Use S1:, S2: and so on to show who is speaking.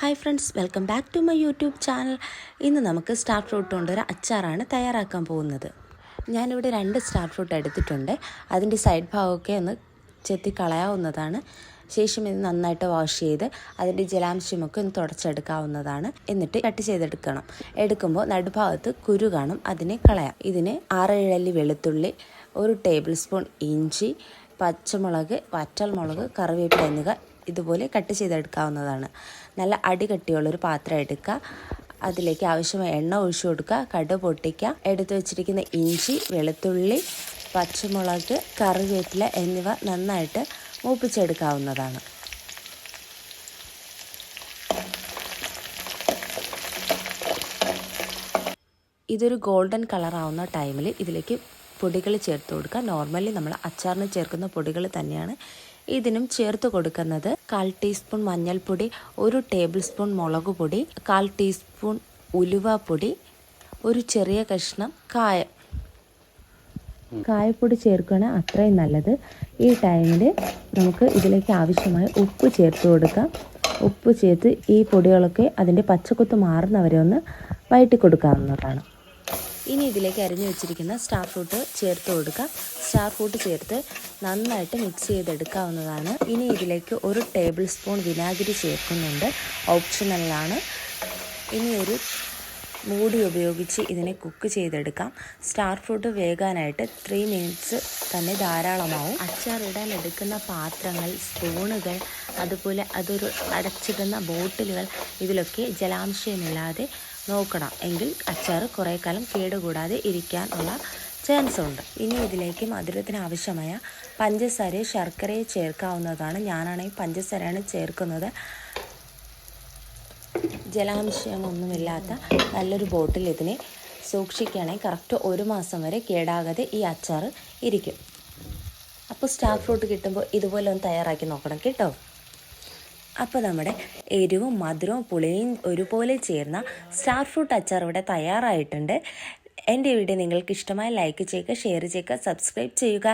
S1: Hi friends welcome back to my YouTube channel ഇന്ന് നമുക്ക് star fruit കൊണ്ടൊരു അച്ചാറാണ് തയ്യാറാക്കാൻ പോകുന്നത്. ഞാനിവിടെ രണ്ട് സ്റ്റാർ ഫ്രൂട്ട് എടുത്തിട്ടുണ്ട്. അതിന്റെ സൈഡ് ഭാഗമൊക്കെ ഒന്ന് ചെത്തി കളയാവുന്നതാണ്. ശേഷം ഇത് നന്നായിട്ട് വാഷ് ചെയ്ത് അതിന്റെ ജലാംശമൊക്കെ ഒന്ന് തുടച്ചെടുക്കാവുന്നതാണ്. എന്നിട്ട് കട്ട് ചെയ്തെടുക്കണം. എടുക്കുമ്പോൾ നടുഭാഗത്ത് കുരു കാണും. അതിനെ കളയാം. ഇതിന് ആറേഴല്ലി വെളുത്തുള്ളി ഒരു ടേബിൾ സ്പൂൺ ഇഞ്ചി പച്ചമുളക് വറ്റൽമുളക് കറിവേപ്പില എന്നിവ ഇതുപോലെ കട്ട് ചെയ്തെടുക്കാവുന്നതാണ്. നല്ല അടി അടികട്ടിയുള്ളൊരു പാത്രം എടുക്കുക. അതിലേക്ക് ആവശ്യമായ എണ്ണ ഒഴിച്ചു കൊടുക്കുക. കടുക് പൊട്ടിക്കുക. എടുത്തു വെച്ചിരിക്കുന്ന ഇഞ്ചി വെളുത്തുള്ളി പച്ചമുളക് കറിവേപ്പില എന്നിവ നന്നായിട്ട് മൂപ്പിച്ചെടുക്കാവുന്നതാണ്. ഇതൊരു ഗോൾഡൻ കളറാവുന്ന ടൈമിൽ ഇതിലേക്ക് പൊടികൾ ചേർത്ത് കൊടുക്കുക. നോർമലി നമ്മൾ അച്ചാറിന് ചേർക്കുന്ന പൊടികൾ തന്നെയാണ് ഇതിനും ചേർത്ത് കൊടുക്കുന്നത് കാൽ ടീസ്പൂൺ മഞ്ഞൾപ്പൊടി ഒരു ടേബിൾ സ്പൂൺ മുളക് പൊടി കാൽ ടീസ്പൂൺ ഉലുവപ്പൊടി ഒരു ചെറിയ കഷ്ണം കായം. കായപ്പൊടി ചേർക്കുകയാണ് അത്രയും നല്ലത്. ഈ ടൈമിൽ നമുക്ക് ഇതിലേക്ക് ആവശ്യമായ ഉപ്പ് ചേർത്ത് കൊടുക്കാം. ഉപ്പ് ചേർത്ത് ഈ പൊടികളൊക്കെ അതിന്റെ പച്ചക്കുത്ത് മാറുന്നവരെ ഒന്ന് വയറ്റി കൊടുക്കാവുന്നതാണ്. ഇനി ഇതിലേക്ക് അരിഞ്ഞു വെച്ചിരിക്കുന്ന സ്റ്റാർ ഫ്രൂട്ട് ചേർത്ത് കൊടുക്കാം സ്റ്റാർ ഫ്രൂട്ട് ചേർത്ത് നന്നായിട്ട് മിക്സ് ചെയ്തെടുക്കാവുന്നതാണ്. ഇനി ഇതിലേക്ക് ഒരു ടേബിൾ സ്പൂൺ വിനാഗിരി ചേർക്കുന്നുണ്ട്. ഓപ്ഷണലാണ് ഇനി ഒരു മൂടി ഉപയോഗിച്ച് ഇതിനെ കുക്ക് ചെയ്തെടുക്കാം. സ്റ്റാർ ഫ്രൂട്ട് വേകാനായിട്ട് ത്രീ മിനിറ്റ്സ് തന്നെ ധാരാളമാവും. അച്ചാറിടാൻ എടുക്കുന്ന പാത്രങ്ങൾ സ്പൂണുകൾ അതുപോലെ അതൊരു അടച്ചിടുന്ന ബോട്ടിലുകൾ ഇതിലൊക്കെ ജലാംശമില്ലാതെ നോക്കണം. എങ്കിൽ അച്ചാർ കുറേ കാലം കേടുകൂടാതെ ഇരിക്കാനുള്ള ചാൻസ് ഉണ്ട്. ഇനി ഇതിലേക്ക് മധുരത്തിന് ആവശ്യമായ പഞ്ചസാരയെ ശർക്കരയെ ചേർക്കാവുന്നതാണ്. ഞാനാണെങ്കിൽ പഞ്ചസാരയാണ് ചേർക്കുന്നത്. ജലാംശമൊന്നുമില്ലാത്ത നല്ലൊരു ബോട്ടിൽ ഇതിനെ സൂക്ഷിക്കുകയാണെങ്കിൽ കറക്റ്റ് ഒരു മാസം വരെ കേടാകാതെ ഈ അച്ചാർ ഇരിക്കും. അപ്പോൾ സ്റ്റാർ ഫ്രൂട്ട് കിട്ടുമ്പോൾ ഇതുപോലെ ഒന്ന് തയ്യാറാക്കി നോക്കണം കേട്ടോ. അപ്പോൾ നമ്മുടെ എരിവും മധുരവും പുളിയും ഒരുപോലെ ചേർന്ന സ്റ്റാർ ഫ്രൂട്ട് അച്ചാർ ഇവിടെ തയ്യാറായിട്ടുണ്ട്. എന്റെ വീഡിയോ നിങ്ങൾക്ക് ഇഷ്ടമായി ലൈക്ക് ചെയ്യുക ഷെയർ ചെയ്യുക സബ്സ്ക്രൈബ് ചെയ്യുക.